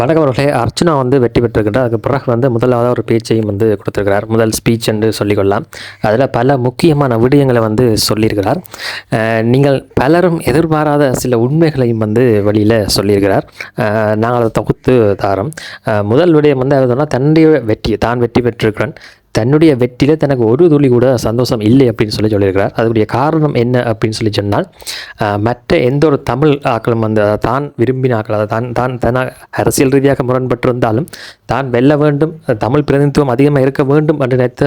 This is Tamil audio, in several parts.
வணக்கம் அவர்களே. அர்ச்சனா வந்து வெற்றி பெற்றிருக்கின்றார். அதுக்கு பிறகு வந்து முதலாவது ஒரு பேச்சையும் வந்து கொடுத்துருக்கிறார். முதல் ஸ்பீச் என்று சொல்லிக்கொள்ளலாம். அதில் பல முக்கியமான விடயங்களை வந்து சொல்லியிருக்கிறார். நீங்கள் பலரும் எதிர்பாராத சில உண்மைகளையும் வந்து வெளியில் சொல்லியிருக்கிறார். நாங்கள் அதை தொகுத்து தாரோம். முதல் விடயம் வந்து அது சொன்னால் தன்னுடைய வெற்றி தான் வெற்றி பெற்றிருக்கிறேன். தன்னுடைய வெற்றியில் தனக்கு ஒரு துளி கூட சந்தோஷம் இல்லை அப்படின்னு சொல்லி சொல்லியிருக்கிறார். அதனுடைய காரணம் என்ன அப்படின்னு சொல்லி சொன்னால் மற்ற எந்த ஒரு தமிழ் ஆக்களும் வந்து தான் விரும்பின ஆக்கள் தான் தான் தன அரசியல் ரீதியாக முரண்பட்டிருந்தாலும் தான் வெல்ல வேண்டும் தமிழ் பிரதிநிதித்துவம் அதிகமாக இருக்க வேண்டும் என்று நினைத்த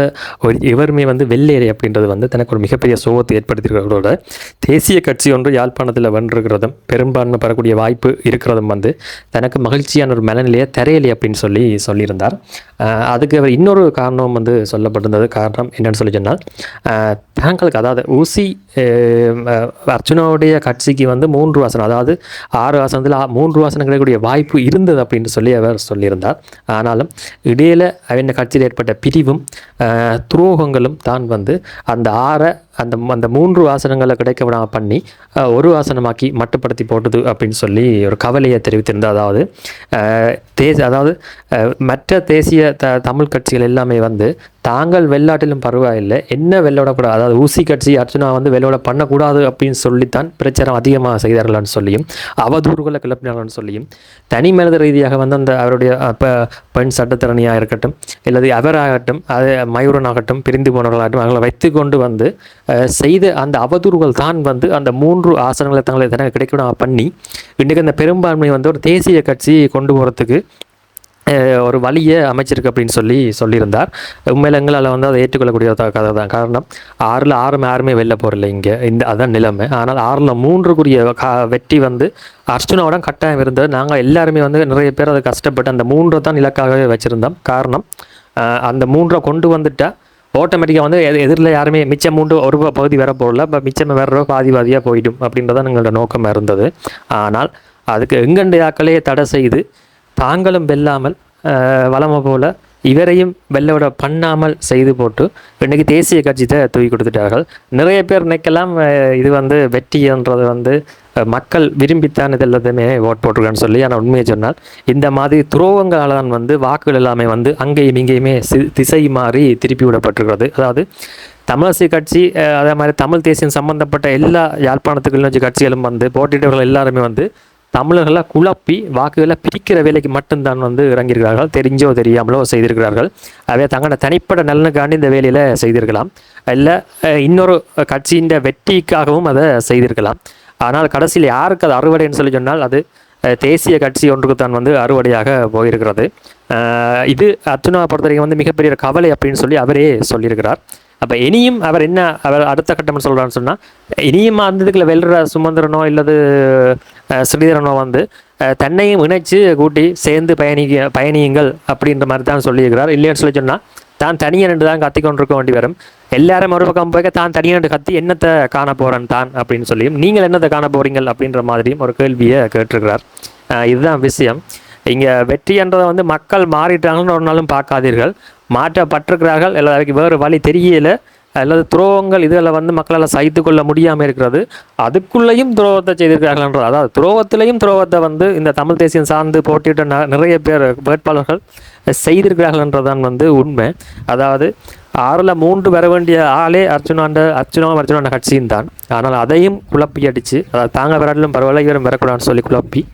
ஒரு இவருமே வந்து வெள்ளேறி அப்படின்றது வந்து தனக்கு ஒரு மிகப்பெரிய சோகத்தை ஏற்படுத்தியிருக்கிறதோட தேசிய கட்சி ஒன்று யாழ்ப்பாணத்தில் வென்றிருக்கிறதும் பெரும்பான்மை பெறக்கூடிய வாய்ப்பு இருக்கிறதும் வந்து தனக்கு மகிழ்ச்சியான ஒரு மனநிலையை தரையலை அப்படின்னு சொல்லி சொல்லியிருந்தார். அதுக்கு அவர் இன்னொரு காரணம் வந்து சொல்லப்பட்டிருந்தது. காரணம் என்னென்னு சொல்லி சொன்னால் தேங்கலுக்கு அதாவது ஊசி அஹ், கட்சிக்கு வந்து மூன்று வாசனம் அதாவது ஆறு வாசனத்தில் மூன்று வாசனம் கிடைக்கக்கூடிய வாய்ப்பு இருந்தது அப்படின்னு சொல்லி அவர் சொல்லியிருந்தார். ஆனாலும் இடையில அவன் கட்சியில் ஏற்பட்ட பிரிவும் துரோகங்களும் தான் வந்து அந்த ஆறை அந்த அந்த மூன்று வாசனங்களை கிடைக்க விடாமல் பண்ணி ஒரு வாசனமாக்கி மட்டுப்படுத்தி போட்டது அப்படின்னு சொல்லி ஒரு கவலையை தெரிவித்திருந்தார். அதாவது அஹ், தேச அதாவது மற்ற தேசிய த தமிழ் கட்சிகள் எல்லாமே வந்து தாங்கள் வெள்ளாட்டிலும் பரவாயில்லை. என்ன வெள்ளோடக்கூடாது அதாவது ஊசி கட்சி அர்ச்சனா வந்து வெள்ளோட பண்ணக்கூடாது அப்படின்னு சொல்லித்தான் பிரச்சாரம் அதிகமாக செய்தார்கள்னு சொல்லியும் அவதூறுகளை கிளப்பினார்கள்னு சொல்லியும் தனி மனித ரீதியாக வந்து அந்த அவருடைய அப்போ பெண் சட்டத்திறனியாக இருக்கட்டும் அல்லது அவராகட்டும் அது மயூரனாகட்டும் பிரிந்து போனவர்களாகட்டும் அவங்களை வைத்து கொண்டு வந்து செய்த அந்த அவதூறுகள் தான் வந்து அந்த மூன்று ஆசனங்களை தங்களை தனக்கு கிடைக்கணும் பண்ணி இன்றைக்கு அந்த பெரும்பான்மை வந்து ஒரு தேசிய கட்சி கொண்டு போகிறதுக்கு ஒரு வழியை அமைச்சிருக்கு அப்படின்னு சொல்லி சொல்லியிருந்தார். உண்மையில் எங்களால் வந்து அதை ஏற்றுக்கொள்ளக்கூடிய கதை தான். காரணம் ஆறில் ஆறு யாருமே வெளில போகிறல இங்கே. இந்த அதான் நிலைமை. ஆனால் ஆறில் மூன்றுக்குரிய வெற்றி வந்து அர்ச்சுனாவோட கட்டாயம் இருந்தது. நாங்கள் எல்லாருமே வந்து நிறைய பேர் அதை கஷ்டப்பட்டு அந்த மூன்றை தான் இலக்காகவே வச்சுருந்தோம். காரணம் அந்த மூன்றை கொண்டு வந்துட்டால் ஆட்டோமேட்டிக்காக வந்து எது எதிரில் யாருமே மிச்சம் மூன்று ஒரு பகுதி வர போகல இப்போ மிச்சம் வேற பாதி பாதியாக போயிடும் அப்படின்றதான் எங்களோட நோக்கமாக இருந்தது. ஆனால் அதுக்கு எங்கண்டைய ஆக்களே தடை செய்து தாங்களும் வெல்லாமல் வளமை போல இவரையும் வெள்ளோட பண்ணாமல் செய்து போட்டு இன்றைக்கி தேசிய கட்சியை தூக்கி கொடுத்துட்டார்கள். நிறைய பேர் நினைக்கலாம் இது வந்து வெற்றின்றது வந்து மக்கள் விரும்பித்தான் இது எல்லாத்தையுமே ஓட் போட்டிருக்கான்னு சொல்லி ஆனால் உண்மையை சொன்னால் இந்த மாதிரி துரோகங்களால் தான் வந்து வாக்குகள் எல்லாமே வந்து அங்கேயும் இங்கேயுமே சி- திசை மாறி திருப்பி விடப்பட்டிருக்கிறது. அதாவது தமிழரசு கட்சி அதே மாதிரி தமிழ் தேசியம் சம்பந்தப்பட்ட எல்லா யாழ்ப்பாணத்துக்குள்ள கட்சிகளும் வந்து போட்டியிட்டவர்கள் எல்லாருமே வந்து தமிழர்களை குழப்பி வாக்குகளை பிரிக்கிற வேலைக்கு மட்டும்தான் வந்து இறங்கியிருக்கிறார்கள். தெரிஞ்சோ தெரியாமலோ செய்திருக்கிறார்கள். அவை தங்களோட தனிப்பட்ட நலனுக்காண்டி இந்த வேலையில் செய்திருக்கலாம். இல்லை இன்னொரு கட்சியின் வெற்றிக்காகவும் அதை செய்திருக்கலாம். ஆனால் கடைசியில் யாருக்கு அது அறுவடைன்னு சொல்லி சொன்னால் அது தேசிய கட்சி ஒன்றுக்கு தான் வந்து அறுவடையாக போயிருக்கிறது. இது அர்ச்சுனா பொறுத்த வரைக்கும் வந்து மிகப்பெரிய கவலை அப்படின்னு சொல்லி அவரே சொல்லியிருக்கிறார். அப்போ இனியும் அவர் என்ன அவர் அடுத்த கட்டம் சொல்கிறான்னு சொன்னால் இனியும் அந்த இதுக்குள்ள வெல்ற சுமந்திரனோ இல்லது ஸ்ரீதரனோ வந்து தன்னையும் இணைச்சு கூட்டி சேர்ந்து பயணிக்க பயணியுங்கள் அப்படின்ற மாதிரி தான் சொல்லியிருக்கிறார். இல்லைன்னு சொல்லி சொன்னால் தான் தனியாக நின்று தான் கத்தி கொண்டிருக்க வேண்டி வரும். எல்லாரும் ஒரு பக்கம் போய் தான் தனியாக நின்று கத்தி என்னத்தை காண போகிறேன் தான் அப்படின்னு சொல்லியும் நீங்கள் என்னத்தை காண போகிறீங்கள் அப்படின்ற மாதிரியும் ஒரு கேள்வியை கேட்டிருக்கிறார். இதுதான் விஷயம். இங்கே வெற்றின்றதை வந்து மக்கள் மாறிட்டாங்கன்னு ஒரு நாளும் பார்க்காதீர்கள். மாற்றப்பட்டிருக்கிறார்கள். அல்லது அதுக்கு வேறு வழி தெரியல. அல்லது துரோகங்கள் இதில் வந்து மக்களால் சகித்து கொள்ள முடியாமல் இருக்கிறது. அதுக்குள்ளேயும் துரோகத்தை செய்திருக்கிறார்கள்ன்றது அதாவது துரோகத்திலையும் துரோகத்தை வந்து இந்த தமிழ் தேசியம் சார்ந்து போட்டியிட்ட ந- நிறைய பேர் வேட்பாளர்கள் செய்திருக்கிறார்கள்ன்றதான் வந்து உண்மை. அதாவது ஆறில் மூன்று வர வேண்டிய ஆளே அர்ஜுனாண்ட அர்ச்சுனா அர்ஜுனாண்ட கட்சியும் தான். ஆனால் அதையும் குழப்பி அடித்து அதாவது தாங்க வராட்டிலும் பரவாயில்ல இவரும் வரக்கூடாதுன்னு சொல்லி குழப்பி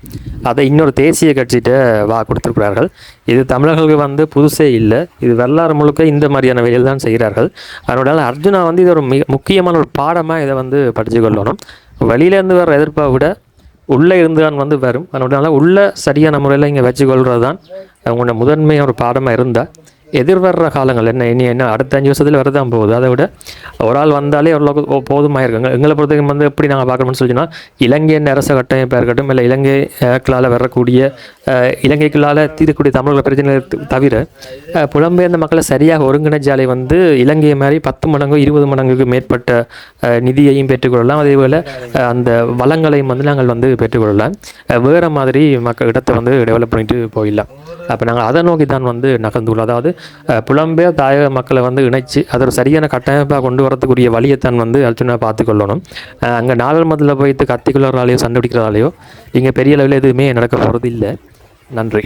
அதை இன்னொரு தேசிய கட்சிகிட்ட வா கொடுத்துருக்கிறார்கள். இது தமிழர்களுக்கு வந்து புதுசே இல்லை. இது வரலாறு முழுக்க இந்த மாதிரியான வேலையில் தான் செய்கிறார்கள். அதனால அர்ஜுனா வந்து இது ஒரு மிக முக்கியமான ஒரு பாடமாக இதை வந்து படித்து கொள்ளணும். வெளியிலேருந்து வர எதிர்ப்பை விட உள்ளே இருந்து தான் வந்து வரும். அதனால உள்ள சரியான முறையில் இங்கே வச்சுக்கொள்கிறது தான் அவங்களோட முதன்மையான ஒரு பாடமாக இருந்தால் எதிர்வர்ற காலங்கள். என்ன இனி என்ன அடுத்த அஞ்சு வருஷத்தில் வரதான் போகுது. அதை விட ஒரு ஆள் வந்தாலே ஓரளவுக்கு போதுமாக இருக்குங்க எங்களை பொறுத்தவரைக்கும் வந்து எப்படி நாங்கள் பார்க்கணும்னு சொல்லிச்சுன்னா இலங்கையின் அரச கட்டமைப்பாக இருக்கட்டும் இல்லை இலங்கைக்களால் வரக்கூடிய இலங்கைக்குள்ளால் தீர்க்கக்கூடிய தமிழர்கள் பிரச்சனை தவிர புலம்பெயர்ந்த மக்களை சரியாக ஒருங்கிணைஞ்சாலே வந்து இலங்கை மாதிரி பத்து மடங்கு இருபது மடங்குக்கு மேற்பட்ட நிதியையும் பெற்றுக்கொள்ளலாம். அதே போல் அந்த வளங்களையும் வந்து நாங்கள் வந்து பெற்றுக்கொள்ளலாம். வேறு மாதிரி மக்கள் இடத்தை வந்து டெவலப் பண்ணிட்டு போயிடலாம். அப்போ நாங்கள் அதை நோக்கி தான் வந்து நகர்ந்துள்ளோம் அதாவது புலம்பெயர் தாயக மக்களை வந்து இணைச்சு அதை ஒரு சரியான கட்டமைப்பாக கொண்டு வரதுக்குரிய வழியைத்தான் வந்து அர்ஜுனா பார்த்துக்கொள்ளணும் அங்கே நாடாளுமன்றத்தில் போயிட்டு கத்திக்குள்ளறாலேயோ சண்டை பிடிக்கிறதாலேயோ இங்கே பெரிய அளவில் எதுவுமே நடக்க போகிறது இல்லை நன்றி.